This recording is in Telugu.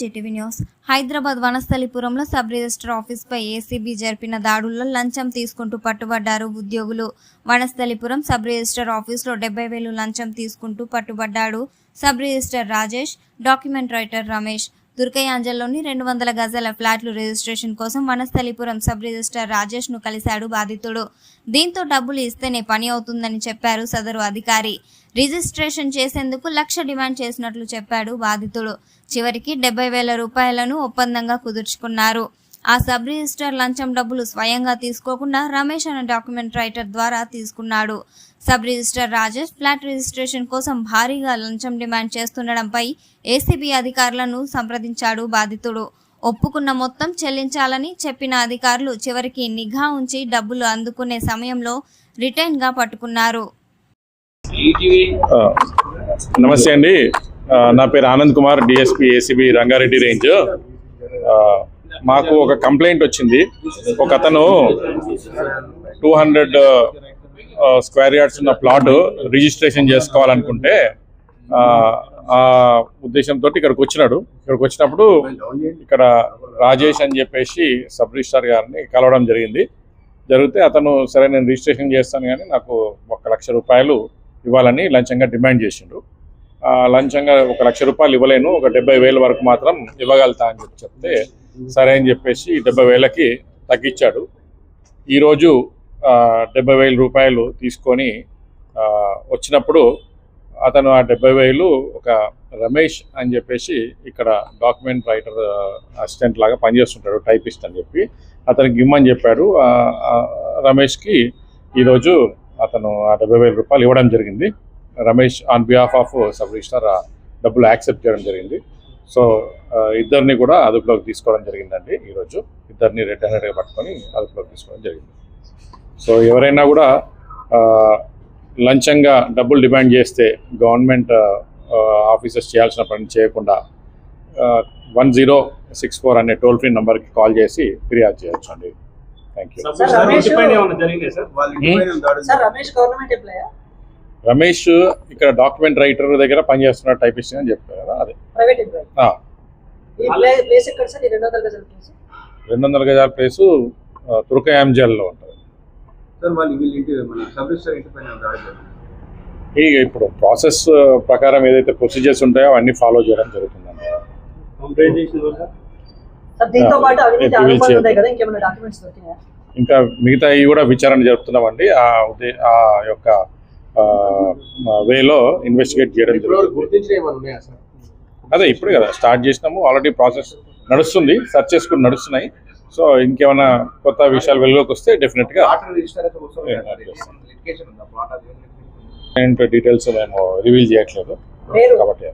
GTV news. హైదరాబాద్ వనస్థలిపురంలో సబ్ రిజిస్టర్ ఆఫీస్పై ఏసీబీ జరిపిన దాడుల్లో లంచం తీసుకుంటూ పట్టుబడ్డారు ఉద్యోగులు. వనస్థలిపురం సబ్ రిజిస్టర్ ఆఫీస్లో డెబ్బై వేలు లంచం తీసుకుంటూ పట్టుబడ్డాడు sub register Rajesh document writer Ramesh. దుర్గయాంజల్లోని రెండు వందల గజాల ఫ్లాట్లు రిజిస్ట్రేషన్ కోసం వనస్థలిపురం సబ్ రిజిస్టర్ రాజేష్ను కలిశాడు బాధితుడు. దీంతో డబ్బులు ఇస్తేనే పని అవుతుందని చెప్పారు సదరు అధికారి. రిజిస్ట్రేషన్ చేసేందుకు లక్ష డిమాండ్ చేసినట్లు చెప్పాడు బాధితుడు. చివరికి డెబ్బై వేల రూపాయలను ఒప్పందంగా కుదుర్చుకున్నారు. ఆ సబ్ రిజిస్టర్ లంచం డబ్బులు స్వయంగా తీసుకోకుండా రమేష్ అనే డాక్యుమెంట్ రైటర్ ద్వారా తీసుకున్నాడు. Sub register Rajesh flat registration కోసం భారీగా లంచం డిమాండ్ చేస్తుండడంపై ఏసీబీ అధికారులను సంప్రదించాడు బాధితుడు. ఒప్పుకున్న మొత్తం చెల్లించాలని చెప్పిన అధికారులు చివరికి నిఘా ఉంచి డబ్బులు అందుకునే సమయంలో రిటైన్గా పట్టుకున్నారు. నమస్తే అండి. నా పేరు Anand Kumar DSP ACB Rangareddy range. మాకు ఒక కంప్లైంట్ వచ్చింది. ఒక అతను టూ హండ్రెడ్ స్క్వేర్ యార్డ్స్ ఉన్న ప్లాట్ రిజిస్ట్రేషన్ చేసుకోవాలనుకుంటే ఆ, ఉద్దేశంతో ఇక్కడికి వచ్చినాడు. ఇక్కడికి వచ్చినప్పుడు ఇక్కడ రాజేష్ అని చెప్పేసి సబ్ రిజిస్టార్ గారిని కలవడం జరిగింది. జరిగితే అతను సరే నేను రిజిస్ట్రేషన్ చేస్తాను కానీ నాకు ఒక లక్ష రూపాయలు ఇవ్వాలని లంచంగా డిమాండ్ చేసిండు. లంచంగా ఒక లక్ష రూపాయలు ఇవ్వలేను ఒక డెబ్బై వేల వరకు మాత్రం ఇవ్వగలుగుతా అని చెప్పి చెప్తే సరే అని చెప్పేసి డెబ్బై వేలకి తగ్గించాడు. ఈరోజు డెబ్బై వేల రూపాయలు తీసుకొని వచ్చినప్పుడు అతను ఆ డెబ్బై వేలు ఒక రమేష్ అని చెప్పేసి ఇక్కడ డాక్యుమెంట్ రైటర్ అసిస్టెంట్ లాగా పనిచేస్తుంటాడు టైపిస్ట్ అని చెప్పి. అతనికి ఇమ్మని చెప్పాడు రమేష్కి ఈరోజు అతను ఆ డెబ్బై వేల రూపాయలు ఇవ్వడం జరిగింది. Ramesh on behalf of sub register డబ్బులు యాక్సెప్ట్ చేయడం జరిగింది. సో ఇద్దరిని కూడా అదుపులోకి తీసుకోవడం జరిగిందండి ఈరోజు. ఇద్దరిని రెడ్ హ్యాండెడ్గా పట్టుకొని అదుపులోకి తీసుకోవడం జరిగింది. సో ఎవరైనా కూడా లంచంగా డబ్బులు డిమాండ్ చేస్తే గవర్నమెంట్ ఆఫీసర్స్ చేయాల్సిన పని చేయకుండా వన్ జీరో సిక్స్ ఫోర్ అనే టోల్ ఫ్రీ నెంబర్కి కాల్ చేసి ఫిర్యాదు చేయొచ్చు అండి. థ్యాంక్ యూ గవర్నమెంట్ ఎంప్లాయా? రమేష్ ఇక్కడ డాక్యుమెంట్ రైటర్ దగ్గర పనిచేస్తున్న టైపిస్ట్ అని చెప్పారు కదా అదే. Private employee. ఆ, ఈ ప్లే- ప్లేస్ ఎక్కడ సార్? ఈ రెండు వందల గజాల ప్లేస్. రెండు వందల గజాల ప్లేసు తురకయాంజల్లో ఉంటుంది. ఇప్పుడు ప్రాసెస్ ప్రకారం ఏదైతే ప్రొసీజర్స్ ఉంటాయో అవన్నీ ఫాలో చేయడం జరుగుతుందండి ఇంకా మిగతా ఇవి కూడా విచారణ జరుపుతున్నామండి. ఆ ఆ యొక్క వేలో ఇన్వెస్టిగేట్ చేయడం జరుగుతుంది. అదే ఇప్పుడే కదా స్టార్ట్ చేసినాము ఆల్రెడీ ప్రాసెస్ నడుస్తుంది సెర్చెస్ కూడా నడుస్తున్నాయి. సో ఇంకేమైనా కొత్త విషయాలు వెలుగులోకి వస్తే డెఫినెట్గా డీటెయిల్స్ మేము రివీల్ చేయట్లేదు? కాబట్టి